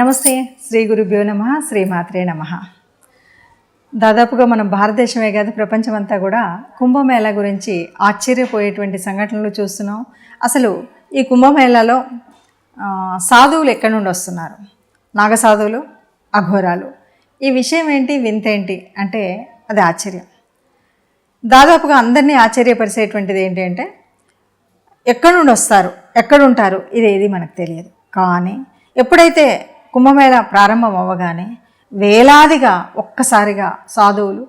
నమస్తే శ్రీ గురుభ్యో నమ శ్రీమాత్రే నమ. దాదాపుగా మనం భారతదేశమే కాదు ప్రపంచమంతా కూడా కుంభమేళా గురించి ఆశ్చర్యపోయేటువంటి సంఘటనలు చూస్తున్నాం. అసలు ఈ కుంభమేళాలో సాధువులు ఎక్కడి నుండి వస్తున్నారు? నాగసాధువులు అఘోరాలు. ఈ విషయం ఏంటి వింతేంటి అంటే అది ఆశ్చర్యం. దాదాపుగా అందరినీ ఆశ్చర్యపరిచేటువంటిది ఏంటి అంటే ఎక్కడి నుండి వస్తారు ఎక్కడుంటారు ఇది ఏది మనకు తెలియదు. కానీ ఎప్పుడైతే కుంభమేళ ప్రారంభం అవ్వగానే వేలాదిగా ఒక్కసారిగా సాధువులు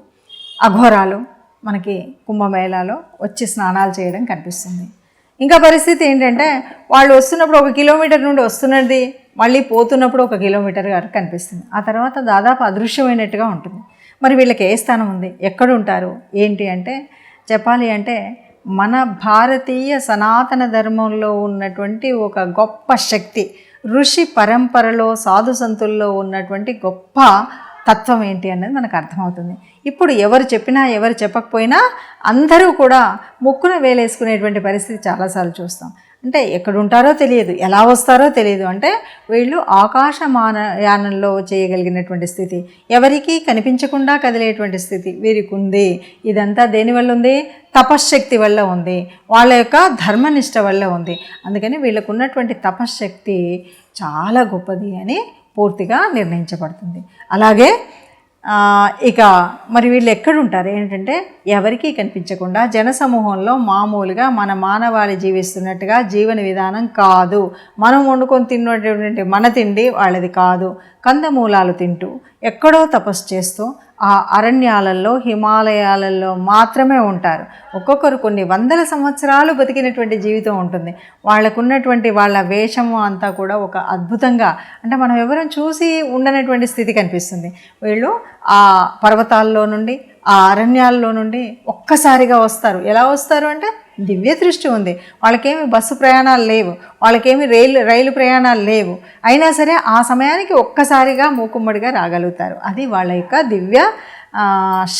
అఘోరాలు మనకి కుంభమేళాలో వచ్చి స్నానాలు చేయడం కనిపిస్తుంది. ఇంకా పరిస్థితి ఏంటంటే వాళ్ళు వస్తున్నప్పుడు ఒక కిలోమీటర్ నుండి వస్తున్నది మళ్ళీ పోతున్నప్పుడు ఒక కిలోమీటర్ గారు కనిపిస్తుంది. ఆ తర్వాత దాదాపు అదృశ్యమైనట్టుగా ఉంటుంది. మరి వీళ్ళకి ఏ స్థానం ఉంది? ఎక్కడ ఉంటారు? ఏంటి అంటే చెప్పాలి అంటే మన భారతీయ సనాతన ధర్మంలో ఉన్నటువంటి ఒక గొప్ప శక్తి ఋషి పరంపరలో సాధు సంతుల్లో ఉన్నటువంటి గొప్ప తత్వం ఏంటి అనేది మనకు అర్థమవుతుంది. ఇప్పుడు ఎవరు చెప్పినా ఎవరు చెప్పకపోయినా అందరూ కూడా ముక్కున వేలేసుకునేటువంటి పరిస్థితి చాలాసార్లు చూస్తాం. అంటే ఎక్కడుంటారో తెలియదు ఎలా వస్తారో తెలియదు. అంటే వీళ్ళు ఆకాశమాన యానంలో చేయగలిగినటువంటి స్థితి ఎవరికీ కనిపించకుండా కదిలేటువంటి స్థితి వీరికి ఉంది ఇదంతా దేనివల్ల ఉంది? తపశ్శక్తి వల్ల ఉంది. వాళ్ళ యొక్క ధర్మనిష్ట వల్ల ఉంది. అందుకని వీళ్ళకు ఉన్నటువంటి తపశ్శక్తి చాలా గొప్పది అని పూర్తిగా నిర్ణయించబడుతుంది. అలాగే ఇక మరి వీళ్ళు ఎక్కడుంటారు? ఏంటంటే ఎవరికీ కనిపించకుండా జనసమూహంలో మామూలుగా మన మానవాళి జీవిస్తున్నట్టుగా జీవన విధానం కాదు. మనం వండుకొని తిన్నటువంటి మన తిండి వాళ్ళది కాదు. కందమూలాలు తింటూ ఎక్కడో తపస్సు చేస్తూ ఆ అరణ్యాలలో హిమాలయాలలో మాత్రమే ఉంటారు. ఒక్కొక్కరు కొన్ని వందల సంవత్సరాలు బతికినటువంటి జీవితం ఉంటుంది. వాళ్ళకున్నటువంటి వాళ్ళ వేషము అంతా కూడా ఒక అద్భుతంగా అంటే మనం ఎవరం చూసి ఉండనటువంటి స్థితి కనిపిస్తుంది. వీళ్ళు ఆ పర్వతాల్లో నుండి ఆ అరణ్యాల్లో నుండి ఒక్కసారిగా వస్తారు. ఎలా వస్తారు అంటే దివ్య దృష్టి ఉంది. వాళ్ళకేమి బస్సు ప్రయాణాలు లేవు. వాళ్ళకేమి రైలు రైలు ప్రయాణాలు లేవు. అయినా సరే ఆ సమయానికి ఒక్కసారిగా మూకుమ్మడిగా రాగలుగుతారు. అది వాళ్ళ యొక్క దివ్య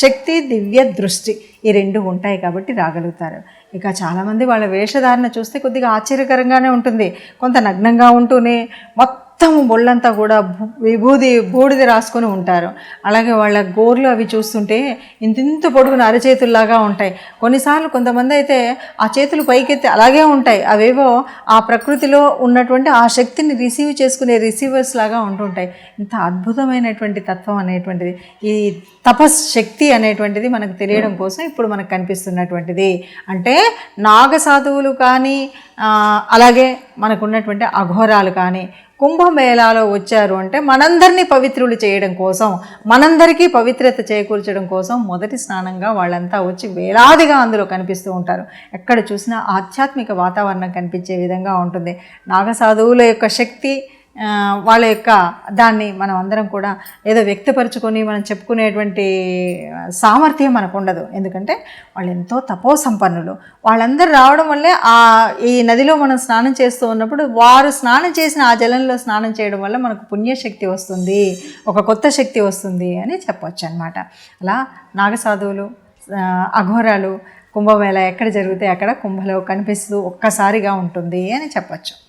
శక్తి దివ్య దృష్టి. ఈ రెండు ఉంటాయి కాబట్టి రాగలుగుతారు. ఇక చాలామంది వాళ్ళ వేషధారణ చూస్తే కొద్దిగా ఆశ్చర్యకరంగానే ఉంటుంది. కొంత నగ్నంగా ఉంటూనే మొత్తం మొత్తం బొళ్ళంతా కూడా భూ- విభూది బూడిద రాసుకొని ఉంటారు. అలాగే వాళ్ళ గోర్లు అవి చూస్తుంటే ఇంతింత పొడుగున అరచేతుల్లాగా ఉంటాయి. కొన్నిసార్లు కొంతమంది అయితే ఆ చేతులు పైకెత్తి అలాగే ఉంటాయి. అవేవో ఆ ప్రకృతిలో ఉన్నటువంటి ఆ శక్తిని రిసీవ్ చేసుకునే రిసీవర్స్ లాగా ఉంటుంటాయి. ఇంత అద్భుతమైనటువంటి తత్వం అనేటువంటిది. ఈ తపస్ శక్తి అనేటువంటిది మనకు తెలియడం కోసం ఇప్పుడు మనకు కనిపిస్తున్నటువంటిది. అంటే నాగ సాధువులు కానీ అలాగే మనకున్నటువంటి అఘోరాలు కానీ కుంభమేళాలో వచ్చారు అంటే మనందరినీ పవిత్రులు చేయడం కోసం మనందరికీ పవిత్రత చేకూర్చడం కోసం మొదటి స్నానంగా వాళ్ళంతా వచ్చి వేలాదిగా అందులో కనిపిస్తూ ఉంటారు. ఎక్కడ చూసినా ఆధ్యాత్మిక వాతావరణం కనిపించే విధంగా ఉంటుంది. నాగసాధువుల యొక్క శక్తి వాళ్ళ యొక్క దాన్ని మనం అందరం కూడా ఏదో వ్యక్తపరచుకొని మనం చెప్పుకునేటువంటి సామర్థ్యం మనకు ఉండదు ఎందుకంటే వాళ్ళు ఎంతో తపో సంపన్నులు వాళ్ళందరూ రావడం వల్లే ఆ ఈ నదిలో మనం స్నానం చేస్తూ ఉన్నప్పుడు వారు స్నానం చేసిన ఆ జలంలో స్నానం చేయడం వల్ల మనకు పుణ్యశక్తి వస్తుంది ఒక కొత్త శక్తి వస్తుంది అని చెప్పొచ్చు అనమాట అలా నాగసాధువులు అఘోరాలు కుంభమేళ ఎక్కడ జరిగితే అక్కడ కుంభలో కనిపిస్తూ ఒక్కసారిగా ఉంటుంది అని చెప్పచ్చు.